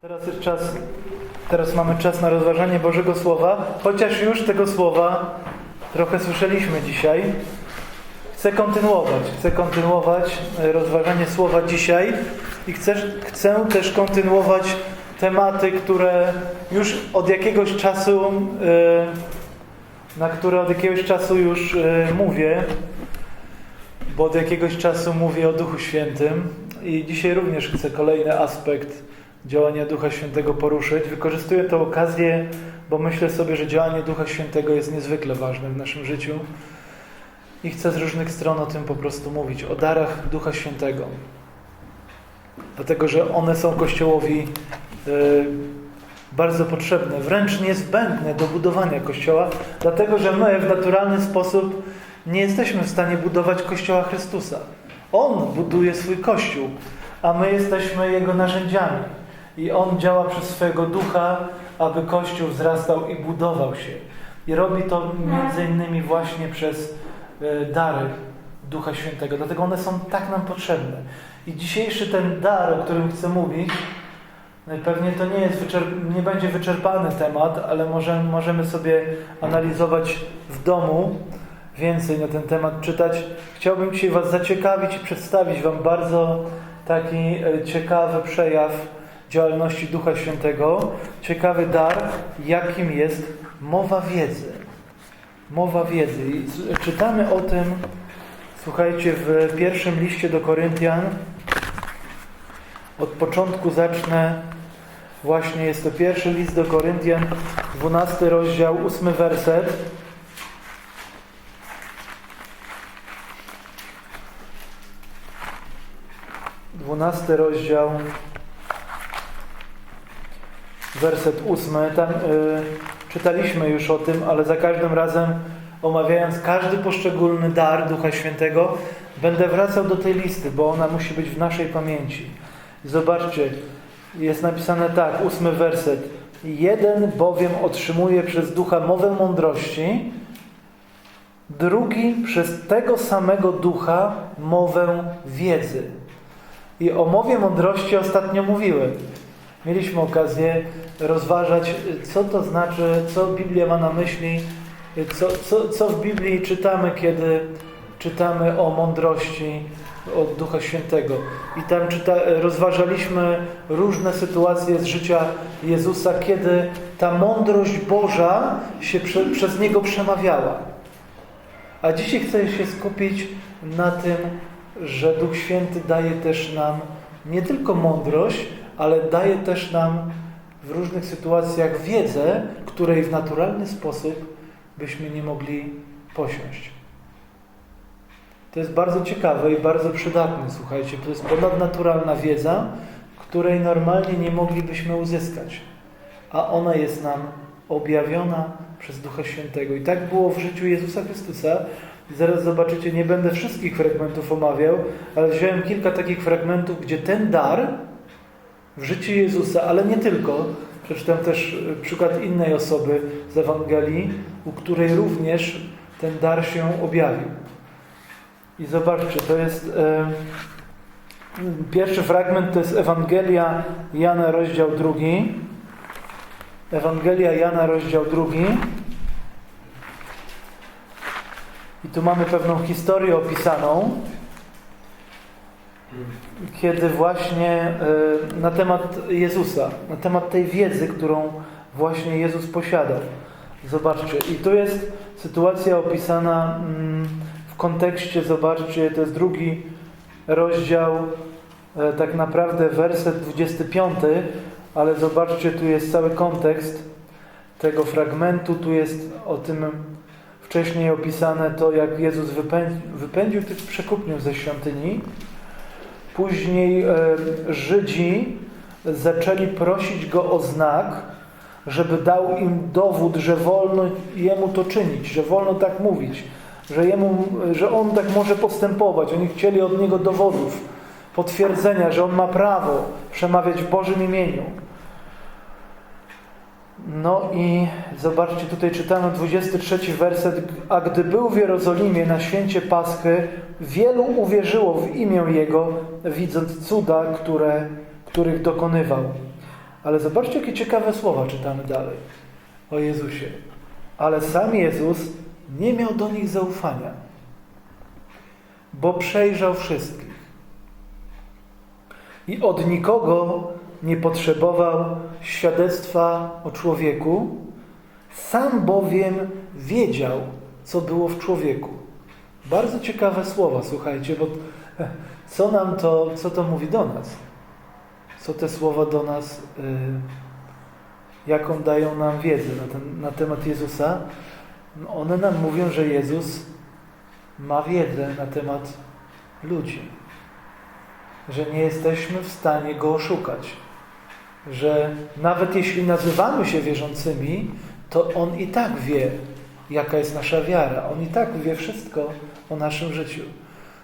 Teraz jest czas, teraz mamy czas na rozważanie Bożego Słowa, chociaż już tego Słowa trochę słyszeliśmy dzisiaj. Chcę kontynuować, chcę kontynuować e, rozważanie Słowa dzisiaj i chcę, chcę też kontynuować tematy, które już od jakiegoś czasu, e, na które od jakiegoś czasu już e, mówię, bo od jakiegoś czasu mówię o Duchu Świętym i dzisiaj również chcę kolejny aspekt działania Ducha Świętego poruszyć. Wykorzystuję tę okazję, bo myślę sobie, że działanie Ducha Świętego jest niezwykle ważne w naszym życiu i chcę z różnych stron o tym po prostu mówić, o darach Ducha Świętego. Dlatego, że one są Kościołowi y, bardzo potrzebne, wręcz niezbędne do budowania Kościoła, dlatego, że my w naturalny sposób nie jesteśmy w stanie budować Kościoła Chrystusa. On buduje swój Kościół, a my jesteśmy Jego narzędziami. I On działa przez swojego ducha, aby Kościół wzrastał i budował się. I robi to między innymi właśnie przez e, dary Ducha Świętego. Dlatego one są tak nam potrzebne. I dzisiejszy ten dar, o którym chcę mówić, no pewnie to nie, jest nie będzie wyczerpany temat, ale może, możemy sobie analizować w domu, więcej na ten temat czytać. Chciałbym dzisiaj Was zaciekawić i przedstawić Wam bardzo taki e, ciekawy przejaw działalności Ducha Świętego, ciekawy dar, jakim jest mowa wiedzy. Mowa wiedzy. I czytamy o tym, słuchajcie, w pierwszym liście do Koryntian. Od początku zacznę. Właśnie jest to pierwszy list do Koryntian, 12 rozdział, 8 werset. Dwunasty rozdział, werset ósmy. Tam y, czytaliśmy już o tym, ale za każdym razem omawiając każdy poszczególny dar Ducha Świętego, będę wracał do tej listy, bo ona musi być w naszej pamięci. Zobaczcie, jest napisane tak, ósmy werset. Jeden bowiem otrzymuje przez Ducha mowę mądrości, drugi przez tego samego Ducha mowę wiedzy. I o mowie mądrości ostatnio mówiłem. Mieliśmy okazję rozważać, co to znaczy, co Biblia ma na myśli, co, co, co w Biblii czytamy, kiedy czytamy o mądrości od Ducha Świętego. I tam czyta, rozważaliśmy różne sytuacje z życia Jezusa, kiedy ta mądrość Boża się prze, przez Niego przemawiała. A dzisiaj chcę się skupić na tym, że Duch Święty daje też nam nie tylko mądrość, ale daje też nam w różnych sytuacjach wiedzę, której w naturalny sposób byśmy nie mogli posiąść. To jest bardzo ciekawe i bardzo przydatne, słuchajcie. To jest ponadnaturalna wiedza, której normalnie nie moglibyśmy uzyskać, a ona jest nam objawiona przez Ducha Świętego. I tak było w życiu Jezusa Chrystusa. Zaraz zobaczycie, nie będę wszystkich fragmentów omawiał, ale wziąłem kilka takich fragmentów, gdzie ten dar w życiu Jezusa, ale nie tylko, przeczytam też e, przykład innej osoby z Ewangelii, u której również ten dar się objawił. I zobaczcie, to jest e, pierwszy fragment, to jest Ewangelia Jana, rozdział drugi. Ewangelia Jana, rozdział drugi. I tu mamy pewną historię opisaną, kiedy właśnie e, na temat Jezusa, na temat tej wiedzy, którą właśnie Jezus posiadał. Zobaczcie, i tu jest sytuacja opisana mm, w kontekście, zobaczcie, to jest drugi rozdział, e, tak naprawdę werset 25, ale zobaczcie, tu jest cały kontekst tego fragmentu, tu jest o tym wcześniej opisane to, jak Jezus wypędził, wypędził tych przekupniów ze świątyni. Później e, Żydzi zaczęli prosić go o znak, żeby dał im dowód, że wolno jemu to czynić, że wolno tak mówić, że, jemu, że on tak może postępować. Oni chcieli od niego dowodów, potwierdzenia, że on ma prawo przemawiać w Bożym imieniu. No i zobaczcie, tutaj czytamy 23 werset. A gdy był w Jerozolimie na święcie Paschy, wielu uwierzyło w imię Jego, widząc cuda, które, których dokonywał. Ale zobaczcie, jakie ciekawe słowa czytamy dalej o Jezusie. Ale sam Jezus nie miał do nich zaufania, bo przejrzał wszystkich i od nikogo nie potrzebował świadectwa o człowieku, sam bowiem wiedział, co było w człowieku. Bardzo ciekawe słowa, słuchajcie, bo co nam to, co to mówi do nas? Co te słowa do nas, yy, jaką dają nam wiedzę na, ten, na temat Jezusa? No one nam mówią, że Jezus ma wiedzę na temat ludzi. Że nie jesteśmy w stanie Go oszukać. Że nawet jeśli nazywamy się wierzącymi, to On i tak wie, jaka jest nasza wiara. On i tak wie wszystko o naszym życiu.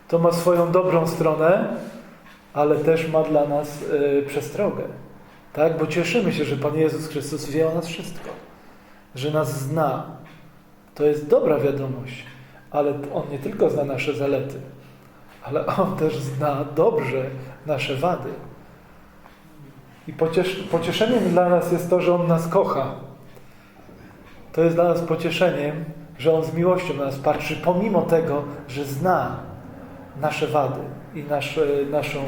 To ma swoją dobrą stronę, ale też ma dla nas y, przestrogę. Tak? Bo cieszymy się, że Pan Jezus Chrystus wie o nas wszystko. Że nas zna. To jest dobra wiadomość. Ale On nie tylko zna nasze zalety, ale On też zna dobrze nasze wady. I pociesz pocieszeniem dla nas jest to, że On nas kocha. To jest dla nas pocieszeniem, że On z miłością na nas patrzy, pomimo tego, że zna nasze wady i nasze, naszą,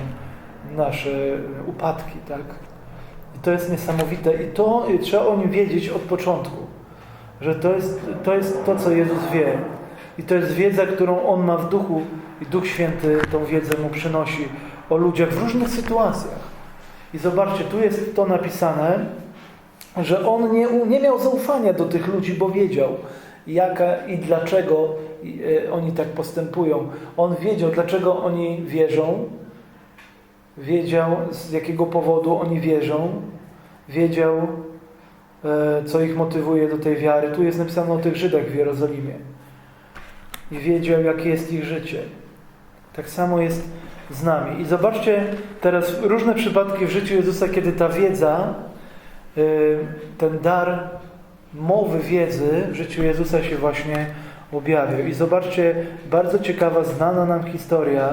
nasze upadki. Tak? I to jest niesamowite. I to trzeba o nim wiedzieć od początku. Że to jest, to jest to, co Jezus wie. I to jest wiedza, którą On ma w duchu i Duch Święty tą wiedzę Mu przynosi o ludziach w różnych sytuacjach. I zobaczcie, tu jest to napisane, że On nie, nie miał zaufania do tych ludzi, bo wiedział, jaka i dlaczego oni tak postępują. On wiedział, dlaczego oni wierzą, wiedział, z jakiego powodu oni wierzą, wiedział, co ich motywuje do tej wiary. Tu jest napisane o tych Żydach w Jerozolimie. I wiedział, jakie jest ich życie. Tak samo jest z nami. I zobaczcie teraz różne przypadki w życiu Jezusa, kiedy ta wiedza, ten dar mowy wiedzy w życiu Jezusa się właśnie objawiał. I zobaczcie, bardzo ciekawa, znana nam historia,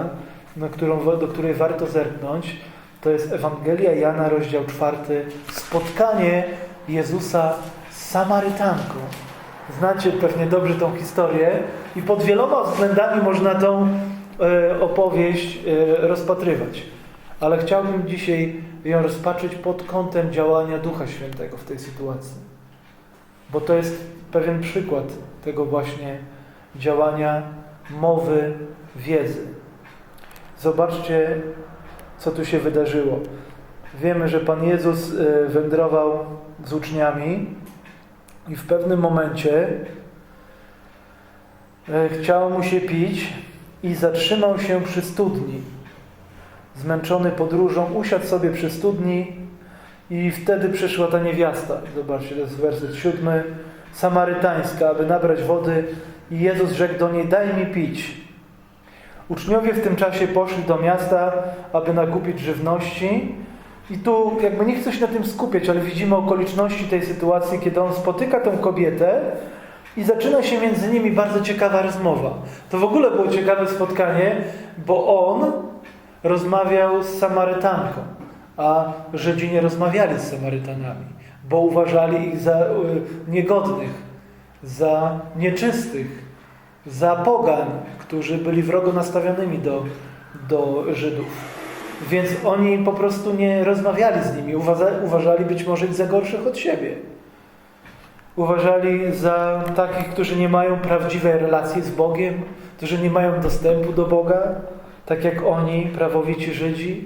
którą, do której warto zerknąć, to jest Ewangelia Jana, rozdział czwarty, spotkanie Jezusa z Samarytanką. Znacie pewnie dobrze tą historię i pod wieloma względami można tą opowieść e, rozpatrywać. Ale chciałbym dzisiaj ją rozpatrzyć pod kątem działania Ducha Świętego w tej sytuacji. Bo to jest pewien przykład tego właśnie działania mowy wiedzy. Zobaczcie, co tu się wydarzyło. Wiemy, że Pan Jezus wędrował z uczniami i w pewnym momencie chciało mu się pić i zatrzymał się przy studni. Zmęczony podróżą, usiadł sobie przy studni i wtedy przyszła ta niewiasta. Zobaczcie, to jest werset siódmy. Samarytańska, aby nabrać wody i Jezus rzekł do niej, daj mi pić. Uczniowie w tym czasie poszli do miasta, aby nakupić żywności i tu jakby nie chcę się na tym skupiać, ale widzimy okoliczności tej sytuacji, kiedy on spotyka tę kobietę i zaczyna się między nimi bardzo ciekawa rozmowa. To w ogóle było ciekawe spotkanie, bo on rozmawiał z Samarytanką, a Żydzi nie rozmawiali z Samarytanami, bo uważali ich za niegodnych, za nieczystych, za pogan, którzy byli wrogo nastawionymi do, do Żydów. Więc oni po prostu nie rozmawiali z nimi. Uważali być może ich za gorszych od siebie. Uważali za takich, którzy nie mają prawdziwej relacji z Bogiem, którzy nie mają dostępu do Boga, tak jak oni, prawowici Żydzi.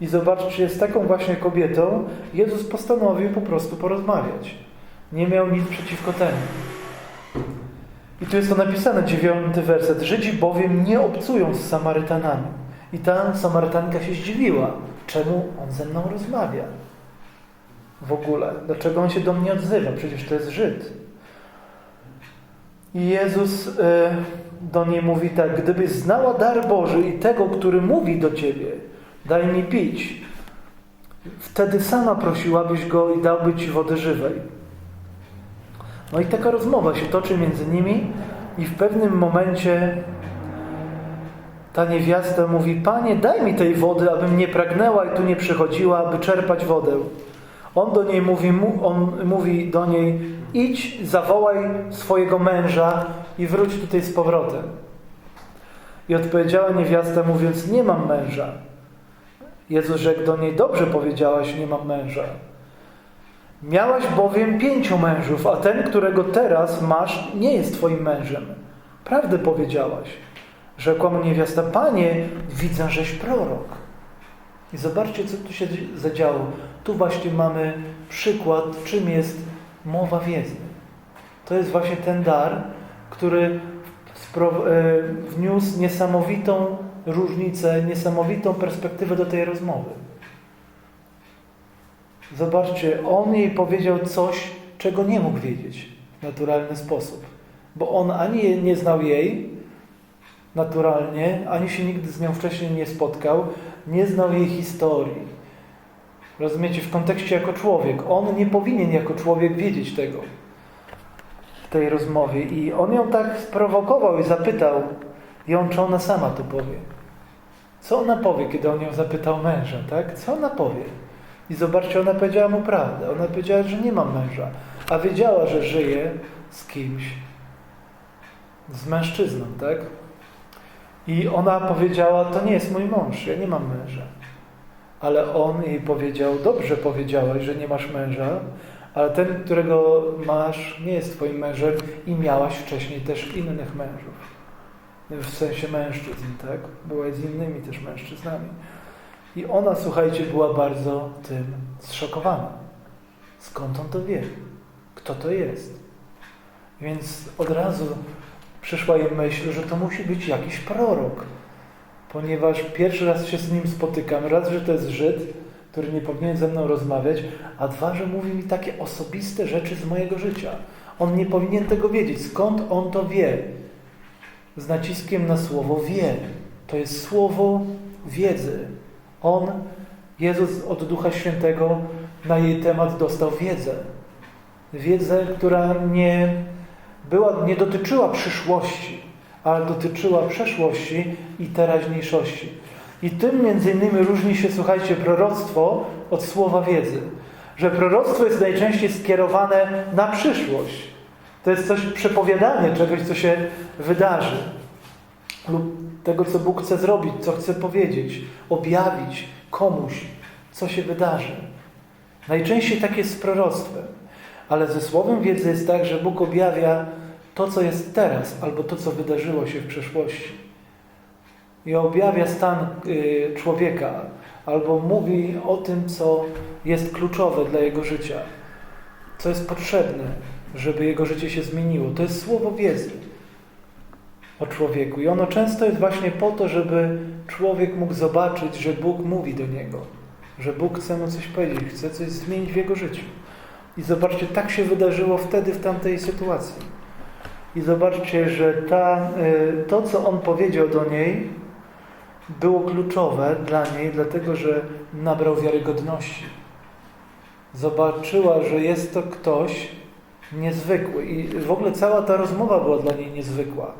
I zobaczcie, z taką właśnie kobietą Jezus postanowił po prostu porozmawiać. Nie miał nic przeciwko temu. I tu jest to napisane, dziewiąty werset. Żydzi bowiem nie obcują z Samarytanami. I ta Samarytanka się zdziwiła. Czemu on ze mną rozmawia? W ogóle. Dlaczego on się do mnie odzywa? Przecież to jest Żyd. I Jezus y, do niej mówi tak. Gdybyś znała dar Boży i tego, który mówi do ciebie, daj mi pić. Wtedy sama prosiłabyś go i dałby ci wody żywej. No i taka rozmowa się toczy między nimi i w pewnym momencie ta niewiasta mówi, Panie, daj mi tej wody, abym nie pragnęła i tu nie przychodziła, aby czerpać wodę. On do niej mówi, on mówi do niej, idź, zawołaj swojego męża i wróć tutaj z powrotem. I odpowiedziała niewiasta, mówiąc, nie mam męża. Jezus rzekł do niej, dobrze powiedziałaś, nie mam męża. Miałaś bowiem pięciu mężów, a ten, którego teraz masz, nie jest twoim mężem. Prawdę powiedziałaś. Rzekła mu niewiasta, panie, widzę, żeś prorok. I zobaczcie, co tu się zadziało. Tu właśnie mamy przykład, czym jest mowa wiedzy. To jest właśnie ten dar, który e, wniósł niesamowitą różnicę, niesamowitą perspektywę do tej rozmowy. Zobaczcie, on jej powiedział coś, czego nie mógł wiedzieć w naturalny sposób. Bo on ani nie znał jej naturalnie, ani się nigdy z nią wcześniej nie spotkał, nie znał jej historii. Rozumiecie, w kontekście jako człowiek. On nie powinien jako człowiek wiedzieć tego w tej rozmowie. I on ją tak sprowokował i zapytał ją, czy ona sama to powie. Co ona powie, kiedy on ją zapytał męża, tak? Co ona powie? I zobaczcie, ona powiedziała mu prawdę. Ona powiedziała, że nie ma męża, a wiedziała, że żyje z kimś, z mężczyzną, tak? I ona powiedziała, to nie jest mój mąż, ja nie mam męża. Ale on jej powiedział, dobrze powiedziałaś, że nie masz męża, ale ten, którego masz, nie jest twoim mężem i miałaś wcześniej też innych mężów. W sensie mężczyzn, tak? Byłaś z innymi też mężczyznami. I ona, słuchajcie, była bardzo tym zszokowana. Skąd on to wie? Kto to jest? Więc od razu przyszła jej myśl, że to musi być jakiś prorok. Ponieważ pierwszy raz się z nim spotykam. Raz, że to jest Żyd, który nie powinien ze mną rozmawiać, a dwa, że mówi mi takie osobiste rzeczy z mojego życia. On nie powinien tego wiedzieć. Skąd on to wie? Z naciskiem na słowo wie. To jest słowo wiedzy. On, Jezus od Ducha Świętego na jej temat dostał wiedzę. Wiedzę, która nie, była, nie dotyczyła przyszłości, ale dotyczyła przeszłości i teraźniejszości. I tym między innymi różni się, słuchajcie, proroctwo od słowa wiedzy. Że proroctwo jest najczęściej skierowane na przyszłość. To jest coś przepowiadanie czegoś, co się wydarzy. Lub tego, co Bóg chce zrobić, co chce powiedzieć, objawić komuś, co się wydarzy. Najczęściej tak jest z proroctwem. Ale ze słowem wiedzy jest tak, że Bóg objawia to, co jest teraz, albo to, co wydarzyło się w przeszłości. I objawia stan y, człowieka, albo mówi o tym, co jest kluczowe dla jego życia, co jest potrzebne, żeby jego życie się zmieniło. To jest słowo wiedzy o człowieku. I ono często jest właśnie po to, żeby człowiek mógł zobaczyć, że Bóg mówi do niego, że Bóg chce mu coś powiedzieć, chce coś zmienić w jego życiu. I zobaczcie, tak się wydarzyło wtedy w tamtej sytuacji. I zobaczcie, że ta, y, to, co on powiedział do niej, było kluczowe dla niej, dlatego że nabrał wiarygodności. Zobaczyła, że jest to ktoś niezwykły. I w ogóle cała ta rozmowa była dla niej niezwykła.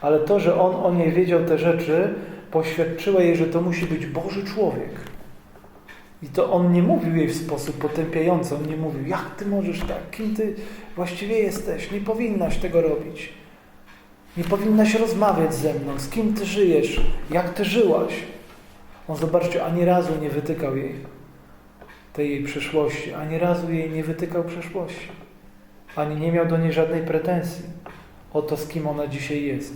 Ale to, że on o niej wiedział te rzeczy, poświadczyło jej, że to musi być Boży człowiek. I to on nie mówił jej w sposób potępiający, on nie mówił, jak ty możesz tak, kim ty właściwie jesteś, nie powinnaś tego robić. Nie powinnaś rozmawiać ze mną, z kim ty żyjesz, jak ty żyłaś. On, zobaczcie, ani razu nie wytykał jej tej jej przeszłości, ani razu jej nie wytykał przeszłości. Ani nie miał do niej żadnej pretensji o to, z kim ona dzisiaj jest.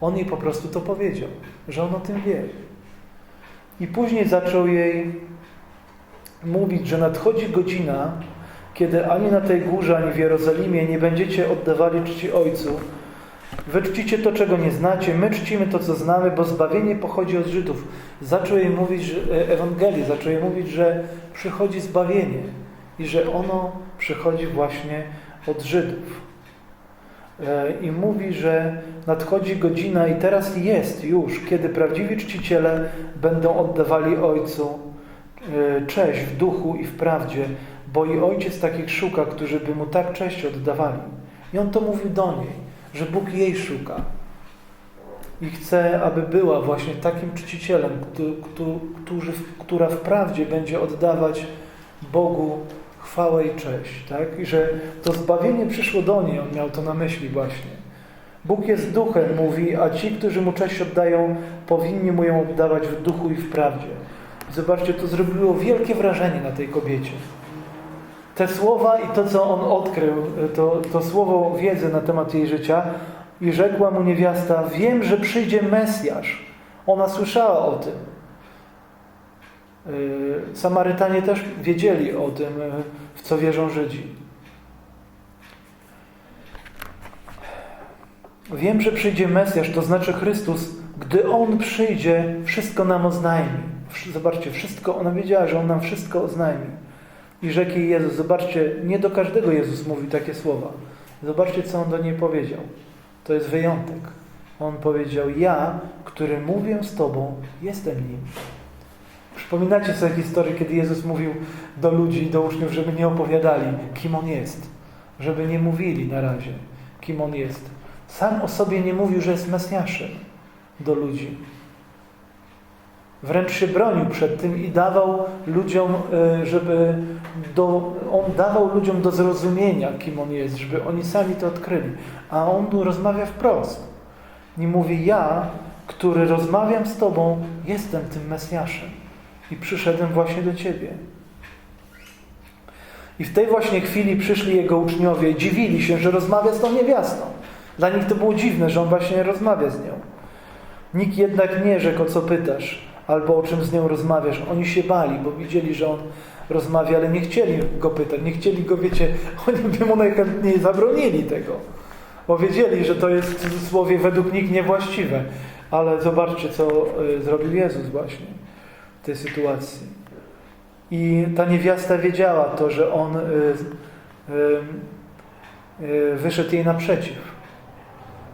On jej po prostu to powiedział, że on o tym wie. I później zaczął jej mówić, że nadchodzi godzina, kiedy ani na tej górze, ani w Jerozolimie nie będziecie oddawali czci Ojcu. Wy czcicie to, czego nie znacie, my czcimy to, co znamy, bo zbawienie pochodzi od Żydów. Zaczął jej mówić że, Ewangelię, zaczął jej mówić, że przychodzi zbawienie i że ono przychodzi właśnie od Żydów. I mówi, że nadchodzi godzina i teraz jest już, kiedy prawdziwi czciciele będą oddawali Ojcu cześć w duchu i w prawdzie, bo i Ojciec takich szuka, którzy by Mu tak cześć oddawali. I On to mówił do niej, że Bóg jej szuka. I chce, aby była właśnie takim czcicielem, który, która w prawdzie będzie oddawać Bogu chwałę i cześć, tak? I że to zbawienie przyszło do niej, on miał to na myśli właśnie. Bóg jest duchem, mówi, a ci, którzy mu cześć oddają, powinni mu ją oddawać w duchu i w prawdzie. Zobaczcie, to zrobiło wielkie wrażenie na tej kobiecie. Te słowa i to, co on odkrył, to, to słowo wiedzy na temat jej życia, i rzekła mu niewiasta, wiem, że przyjdzie Mesjasz. Ona słyszała o tym. Yy, Samarytanie też wiedzieli o tym, yy, w co wierzą Żydzi. Wiem, że przyjdzie Mesjasz, to znaczy Chrystus. Gdy On przyjdzie, wszystko nam oznajmi. Zobaczcie, wszystko, ona wiedziała, że On nam wszystko oznajmi. I rzekł jej Jezus, zobaczcie, nie do każdego Jezus mówił takie słowa. Zobaczcie, co On do niej powiedział. To jest wyjątek. On powiedział, ja, który mówię z Tobą, jestem Nim. Przypominacie sobie historię, kiedy Jezus mówił do ludzi, do uczniów, żeby nie opowiadali, kim On jest. Żeby nie mówili na razie, kim On jest. Sam o sobie nie mówił, że jest Mesjaszem do ludzi. Wręcz się bronił przed tym i dawał ludziom, e, żeby do, on dawał ludziom do zrozumienia, kim on jest, żeby oni sami to odkryli. A on rozmawia wprost. Nie mówi, ja, który rozmawiam z Tobą, jestem tym Mesjaszem i przyszedłem właśnie do Ciebie. I w tej właśnie chwili przyszli jego uczniowie i dziwili się, że rozmawia z tą niewiastą. Dla nich to było dziwne, że on właśnie rozmawia z nią. Nikt jednak nie rzekł, o co pytasz, albo o czym z nią rozmawiasz. Oni się bali, bo widzieli, że on rozmawia, ale nie chcieli go pytać, nie chcieli go, wiecie, oni by mu najchętniej zabronili tego. Bo wiedzieli, że to jest w cudzysłowie według nich niewłaściwe. Ale zobaczcie, co y, zrobił Jezus właśnie w tej sytuacji. I ta niewiasta wiedziała to, że on y, y, wyszedł jej naprzeciw.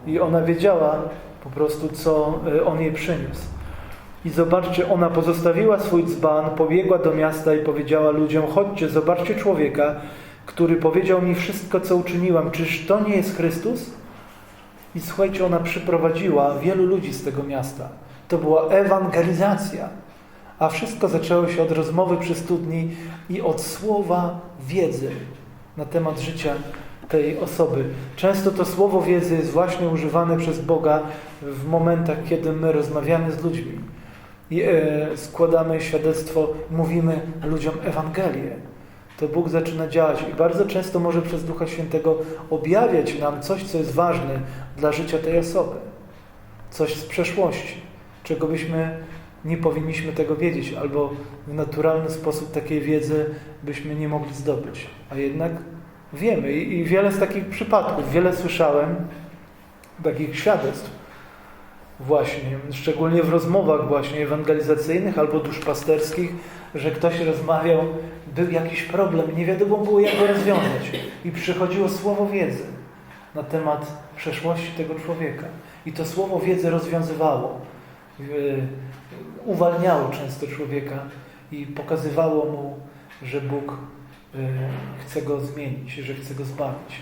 I ona wiedziała po prostu, co on jej przyniósł. I zobaczcie, ona pozostawiła swój dzban, pobiegła do miasta i powiedziała ludziom, chodźcie, zobaczcie człowieka, który powiedział mi wszystko, co uczyniłam. Czyż to nie jest Chrystus? I słuchajcie, ona przyprowadziła wielu ludzi z tego miasta. To była ewangelizacja. A wszystko zaczęło się od rozmowy przy studni i od słowa wiedzy na temat życia tej osoby. Często to słowo wiedzy jest właśnie używane przez Boga w momentach, kiedy my rozmawiamy z ludźmi składamy świadectwo, mówimy ludziom Ewangelię to Bóg zaczyna działać i bardzo często może przez Ducha Świętego objawiać nam coś, co jest ważne dla życia tej osoby. Coś z przeszłości, czego byśmy nie powinniśmy tego wiedzieć, albo w naturalny sposób takiej wiedzy byśmy nie mogli zdobyć. A jednak wiemy i wiele z takich przypadków, wiele słyszałem, takich świadectw, właśnie, szczególnie w rozmowach właśnie ewangelizacyjnych albo duszpasterskich, że ktoś rozmawiał, był jakiś problem, nie wiadomo było jak go rozwiązać. I przychodziło słowo wiedzy na temat przeszłości tego człowieka. I to słowo wiedzy rozwiązywało, uwalniało często człowieka i pokazywało mu, że Bóg chce go zmienić, że chce go zbawić.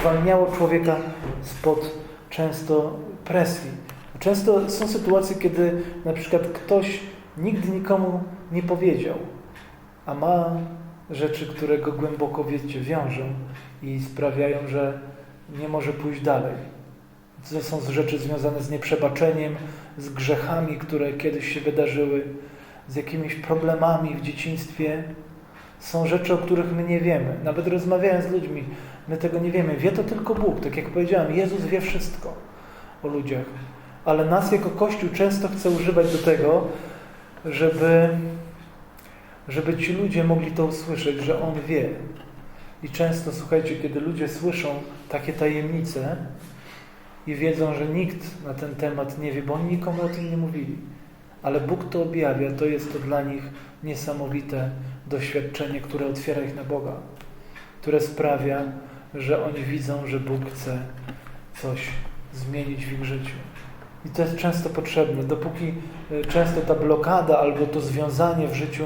Uwalniało człowieka spod często presji, Często są sytuacje, kiedy na przykład ktoś nigdy nikomu nie powiedział, a ma rzeczy, które go głęboko wiecie wiążą i sprawiają, że nie może pójść dalej. To są rzeczy związane z nieprzebaczeniem, z grzechami, które kiedyś się wydarzyły, z jakimiś problemami w dzieciństwie. Są rzeczy, o których my nie wiemy. Nawet rozmawiając z ludźmi, my tego nie wiemy. Wie to tylko Bóg. Tak jak powiedziałem, Jezus wie wszystko o ludziach ale nas jako Kościół często chce używać do tego, żeby, żeby ci ludzie mogli to usłyszeć, że On wie. I często, słuchajcie, kiedy ludzie słyszą takie tajemnice i wiedzą, że nikt na ten temat nie wie, bo oni nikomu o tym nie mówili, ale Bóg to objawia, to jest to dla nich niesamowite doświadczenie, które otwiera ich na Boga, które sprawia, że oni widzą, że Bóg chce coś zmienić w ich życiu. I to jest często potrzebne. Dopóki e, często ta blokada albo to związanie w życiu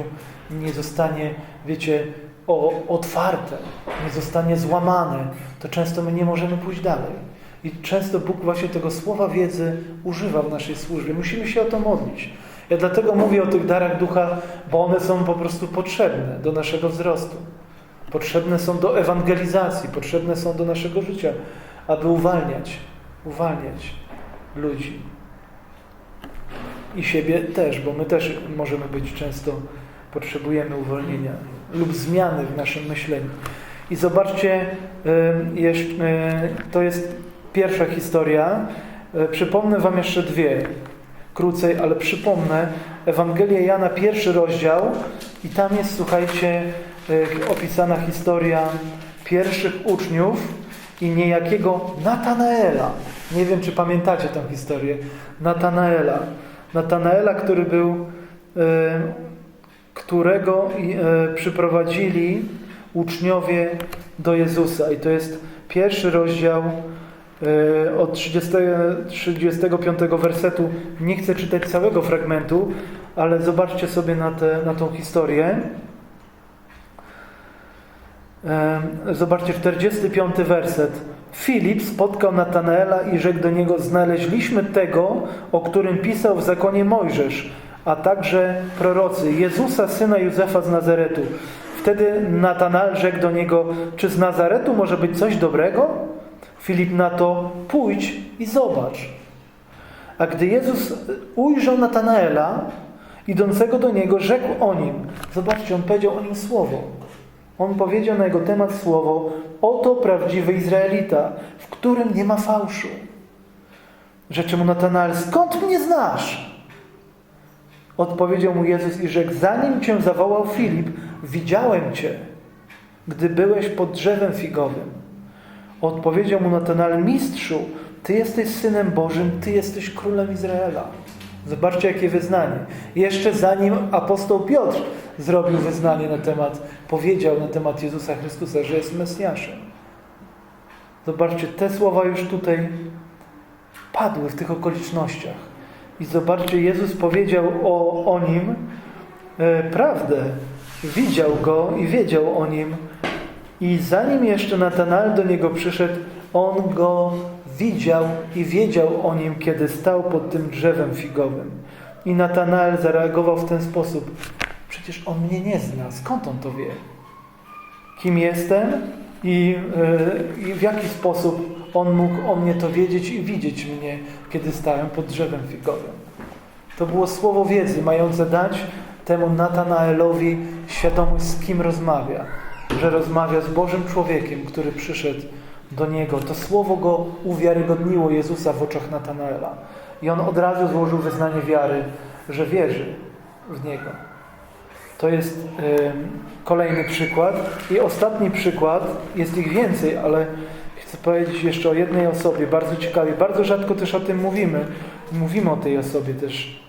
nie zostanie, wiecie, o, otwarte, nie zostanie złamane, to często my nie możemy pójść dalej. I często Bóg właśnie tego słowa wiedzy używa w naszej służbie. Musimy się o to modlić. Ja dlatego mówię o tych darach ducha, bo one są po prostu potrzebne do naszego wzrostu. potrzebne są do ewangelizacji, potrzebne są do naszego życia, aby uwalniać, uwalniać ludzi. I siebie też, bo my też możemy być często, potrzebujemy uwolnienia lub zmiany w naszym myśleniu. I zobaczcie, to jest pierwsza historia. E, przypomnę Wam jeszcze dwie, krócej, ale przypomnę. Ewangelia Jana, pierwszy rozdział i tam jest, słuchajcie, e, opisana historia pierwszych uczniów i niejakiego Natanaela. Nie wiem, czy pamiętacie tę historię. Natanaela. Natanaela, który był, e, którego przyprowadzili uczniowie do Jezusa. I to jest pierwszy rozdział e, od 30, 35 wersetu. Nie chcę czytać całego fragmentu, ale zobaczcie sobie na, te, na tą historię. E, zobaczcie, 45 werset. Filip spotkał Natanaela i rzekł do niego: Znaleźliśmy tego, o którym pisał w zakonie Mojżesz, a także prorocy, Jezusa, syna Józefa z Nazaretu. Wtedy Natanael rzekł do niego, czy z Nazaretu może być coś dobrego? Filip na to, pójdź i zobacz. A gdy Jezus ujrzał Natanaela, idącego do niego, rzekł o nim. Zobaczcie, on powiedział o nim słowo. On powiedział na jego temat słowo, oto prawdziwy Izraelita, w którym nie ma fałszu. Rzeczy mu Natanael, skąd mnie znasz? Odpowiedział mu Jezus i rzekł, zanim cię zawołał Filip, widziałem cię, gdy byłeś pod drzewem figowym. Odpowiedział mu Natanael, mistrzu, ty jesteś Synem Bożym, ty jesteś Królem Izraela. Zobaczcie, jakie wyznanie. Jeszcze zanim apostoł Piotr zrobił wyznanie na temat, powiedział na temat Jezusa Chrystusa, że jest Mesjaszem. Zobaczcie, te słowa już tutaj padły w tych okolicznościach. I zobaczcie, Jezus powiedział o, o nim e, prawdę. Widział go i wiedział o nim. I zanim jeszcze Natanael do niego przyszedł, on go widział i wiedział o nim, kiedy stał pod tym drzewem figowym. I Natanael zareagował w ten sposób. Przecież on mnie nie zna. Skąd on to wie? Kim jestem i, yy, i w jaki sposób on mógł o mnie to wiedzieć i widzieć mnie, kiedy stałem pod drzewem figowym. To było słowo wiedzy, mające dać temu Natanaelowi świadomość, z kim rozmawia. Że rozmawia z Bożym człowiekiem, który przyszedł do niego. To słowo go uwiarygodniło Jezusa w oczach Natanaela. I on od razu złożył wyznanie wiary, że wierzy w niego. To jest y, kolejny przykład. I ostatni przykład, jest ich więcej, ale Chcę powiedzieć jeszcze o jednej osobie, bardzo ciekawej. Bardzo rzadko też o tym mówimy. Mówimy o tej osobie też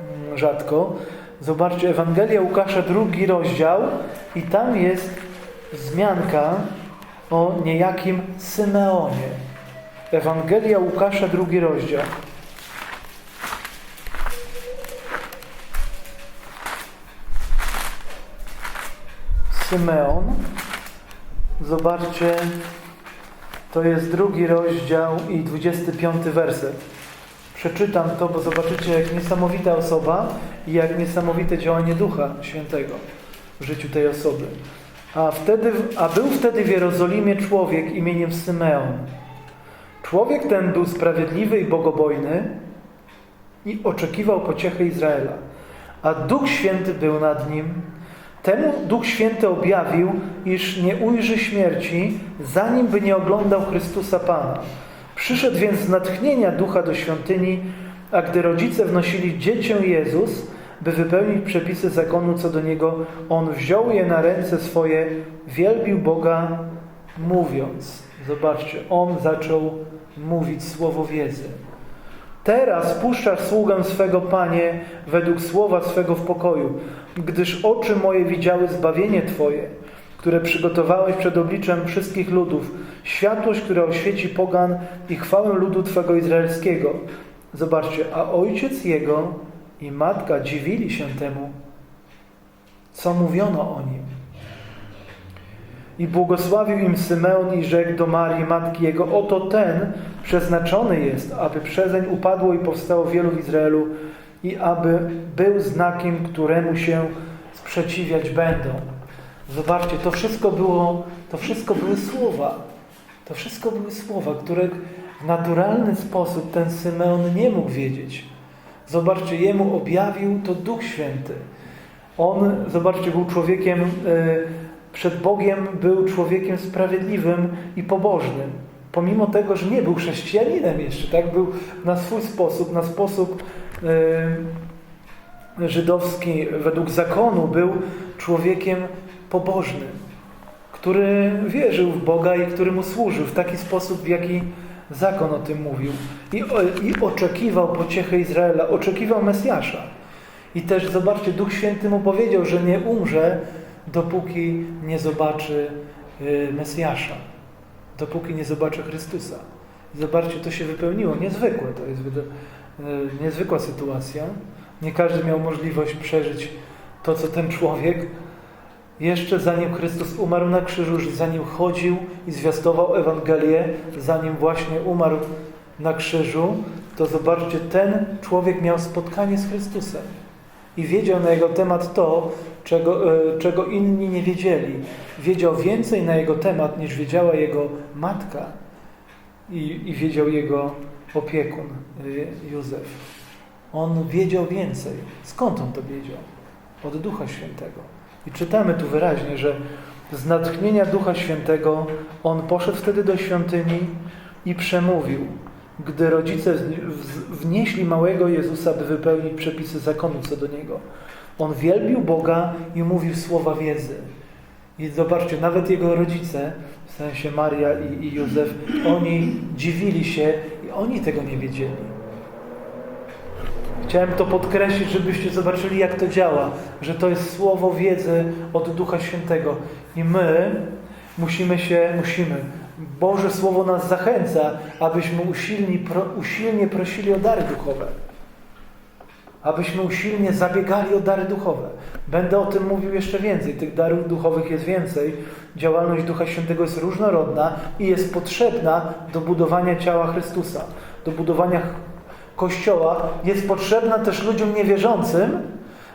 mm, rzadko. Zobaczcie, Ewangelia Łukasza, drugi rozdział i tam jest wzmianka o niejakim Symeonie. Ewangelia Łukasza, drugi rozdział. Symeon. Zobaczcie, to jest drugi rozdział i 25 werset. Przeczytam to, bo zobaczycie, jak niesamowita osoba i jak niesamowite działanie Ducha Świętego w życiu tej osoby. A, wtedy, a był wtedy w Jerozolimie człowiek imieniem Symeon. Człowiek ten był sprawiedliwy i bogobojny i oczekiwał pociechy Izraela. A Duch Święty był nad nim Temu Duch Święty objawił, iż nie ujrzy śmierci, zanim by nie oglądał Chrystusa Pana. Przyszedł więc z natchnienia Ducha do świątyni, a gdy rodzice wnosili dziecię Jezus, by wypełnić przepisy zakonu co do Niego, On wziął je na ręce swoje, wielbił Boga, mówiąc. Zobaczcie, On zaczął mówić słowo wiedzy. Teraz puszczasz sługę swego, Panie, według słowa swego w pokoju, gdyż oczy moje widziały zbawienie Twoje, które przygotowałeś przed obliczem wszystkich ludów, światłość, która oświeci pogan i chwałę ludu Twego izraelskiego. Zobaczcie, a ojciec jego i matka dziwili się temu, co mówiono o nim. I błogosławił im Symeon i rzekł do Marii, matki jego, oto ten przeznaczony jest, aby przezeń upadło i powstało wielu w Izraelu i aby był znakiem, któremu się sprzeciwiać będą. Zobaczcie, to wszystko było, to wszystko były słowa. To wszystko były słowa, które w naturalny sposób ten Symeon nie mógł wiedzieć. Zobaczcie, jemu objawił to Duch Święty. On, zobaczcie, był człowiekiem, e, przed Bogiem był człowiekiem sprawiedliwym i pobożnym. Pomimo tego, że nie był chrześcijaninem jeszcze, tak? Był na swój sposób, na sposób e, żydowski, według zakonu, był człowiekiem pobożnym, który wierzył w Boga i który mu służył w taki sposób, w jaki zakon o tym mówił. I, i oczekiwał pociechy Izraela, oczekiwał Mesjasza. I też, zobaczcie, Duch Święty mu powiedział, że nie umrze, dopóki nie zobaczy y, Mesjasza. Dopóki nie zobaczy Chrystusa. Zobaczcie, to się wypełniło. Niezwykłe to jest y, niezwykła sytuacja. Nie każdy miał możliwość przeżyć to, co ten człowiek. Jeszcze zanim Chrystus umarł na krzyżu, zanim chodził i zwiastował Ewangelię, zanim właśnie umarł na krzyżu, to zobaczcie, ten człowiek miał spotkanie z Chrystusem i wiedział na jego temat to, czego, e, czego inni nie wiedzieli. Wiedział więcej na jego temat, niż wiedziała jego matka i, i wiedział jego opiekun e, Józef. On wiedział więcej. Skąd on to wiedział? Od Ducha Świętego. I czytamy tu wyraźnie, że z natchnienia Ducha Świętego on poszedł wtedy do świątyni i przemówił gdy rodzice wnieśli małego Jezusa, by wypełnić przepisy zakonu co do Niego. On wielbił Boga i mówił słowa wiedzy. I zobaczcie, nawet jego rodzice, w sensie Maria i, i Józef, oni dziwili się i oni tego nie wiedzieli. Chciałem to podkreślić, żebyście zobaczyli, jak to działa, że to jest słowo wiedzy od Ducha Świętego. I my musimy się, musimy, Boże Słowo nas zachęca, abyśmy usilni, pro, usilnie prosili o dary duchowe. Abyśmy usilnie zabiegali o dary duchowe. Będę o tym mówił jeszcze więcej. Tych darów duchowych jest więcej. Działalność Ducha Świętego jest różnorodna i jest potrzebna do budowania ciała Chrystusa, do budowania Kościoła. Jest potrzebna też ludziom niewierzącym,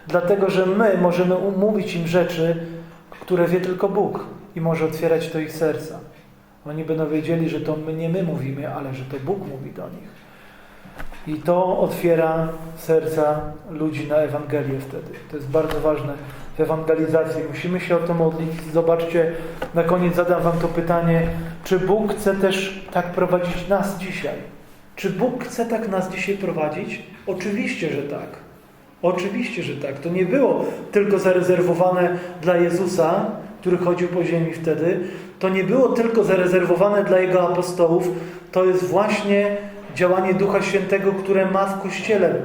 dlatego że my możemy umówić im rzeczy, które wie tylko Bóg i może otwierać to ich serca. Oni będą wiedzieli, że to my, nie my mówimy, ale że to Bóg mówi do nich. I to otwiera serca ludzi na Ewangelię wtedy. To jest bardzo ważne w ewangelizacji. Musimy się o to modlić. Zobaczcie, na koniec zadam Wam to pytanie, czy Bóg chce też tak prowadzić nas dzisiaj? Czy Bóg chce tak nas dzisiaj prowadzić? Oczywiście, że tak. Oczywiście, że tak. To nie było tylko zarezerwowane dla Jezusa, który chodził po ziemi wtedy, to nie było tylko zarezerwowane dla Jego apostołów, to jest właśnie działanie Ducha Świętego, które ma w Kościele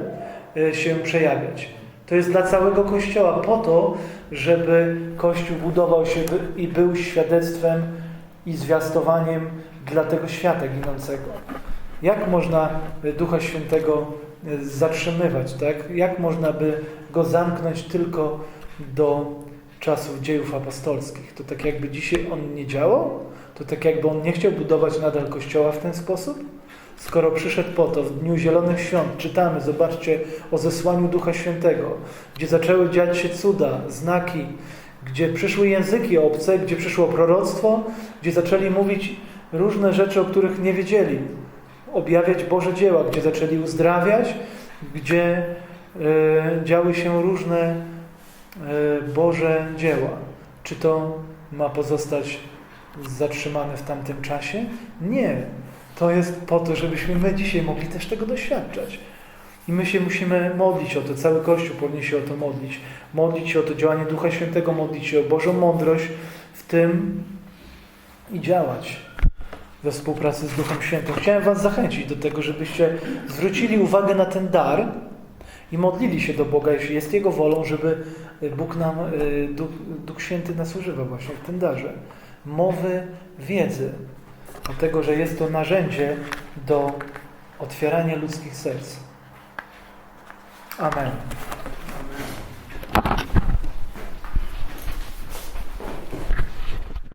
e, się przejawiać. To jest dla całego Kościoła po to, żeby Kościół budował się i był świadectwem i zwiastowaniem dla tego świata ginącego. Jak można Ducha Świętego e, zatrzymywać? Tak? Jak można by go zamknąć tylko do czasów dziejów apostolskich. To tak jakby dzisiaj on nie działał? To tak jakby on nie chciał budować nadal kościoła w ten sposób? Skoro przyszedł po to, w Dniu Zielonych Świąt, czytamy, zobaczcie, o zesłaniu Ducha Świętego, gdzie zaczęły dziać się cuda, znaki, gdzie przyszły języki obce, gdzie przyszło proroctwo, gdzie zaczęli mówić różne rzeczy, o których nie wiedzieli, objawiać Boże dzieła, gdzie zaczęli uzdrawiać, gdzie y, działy się różne E, Boże dzieła. Czy to ma pozostać zatrzymane w tamtym czasie? Nie. To jest po to, żebyśmy my dzisiaj mogli też tego doświadczać. I my się musimy modlić o to, cały Kościół powinien się o to modlić. Modlić się o to działanie Ducha Świętego, modlić się o Bożą mądrość w tym i działać we współpracy z Duchem Świętym. Chciałem Was zachęcić do tego, żebyście zwrócili uwagę na ten dar, i modlili się do Boga, jeśli jest Jego wolą, żeby Bóg nam, y, Duch, Duch Święty nas używa właśnie w tym darze. Mowy wiedzy, dlatego że jest to narzędzie do otwierania ludzkich serc. Amen.